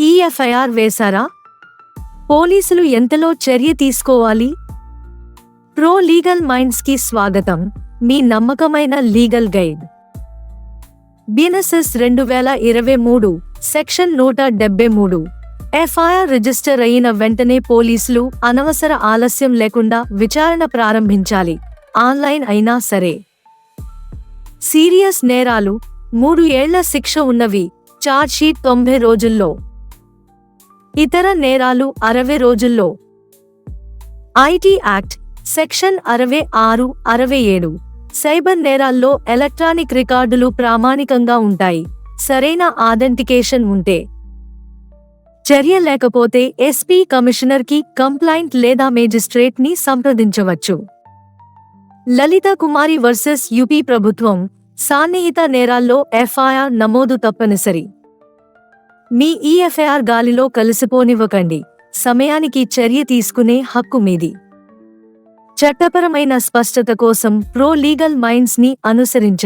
ఈ ఎఫ్ఐఆర్ వేశారా? పోలీసులు ఎంతలో చర్య తీసుకోవాలి? ప్రో లీగల్ మైండ్స్కి స్వాగతం. మీ నమ్మకమైన లీగల్ గైడ్. బిఎన్ఎస్ఎస్ రెండు వేల ఇరవై మూడు సెక్షన్ నూట డెబ్బై మూడు. ఎఫ్ఐఆర్ రిజిస్టర్ అయిన వెంటనే పోలీసులు అనవసర ఆలస్యం లేకుండా విచారణ ప్రారంభించాలి. ఆన్లైన్ అయినా సరే. సీరియస్ నేరాలు మూడు ఏళ్ళ శిక్ష ఉన్నవి. చార్జ్షీట్ తొంభై రోజుల్లో. ఇతర నేరాలు అరవై రోజుల్లో. ఐటీ యాక్ట్ సెక్షన్ అరవై ఆరు అరవై ఏడు. సైబర్ నేరాల్లో ఎలక్ట్రానిక్ రికార్డులు ప్రామాణికంగా ఉంటాయి. సరైన ఆథెంటికేషన్ ఉంటే. చర్య లేకపోతే ఎస్పీ కమిషనర్కి కంప్లైంట్ లేదా మేజిస్ట్రేట్ని సంప్రదించవచ్చు. లలిత కుమారి వర్సెస్ యూపీ ప్రభుత్వం సాన్నిహిత నేరాల్లో ఎఫ్ఐఆర్ నమోదు తప్పనిసరి. మీ ఈఎఫ్ఐఆర్ గాలిలో కలిసిపోనివ్వకండి. సమయానికి చర్య తీసుకునే హక్కు మీది. చట్టపరమైన స్పష్టత కోసం ప్రో లీగల్ మైండ్స్ని అనుసరించండి.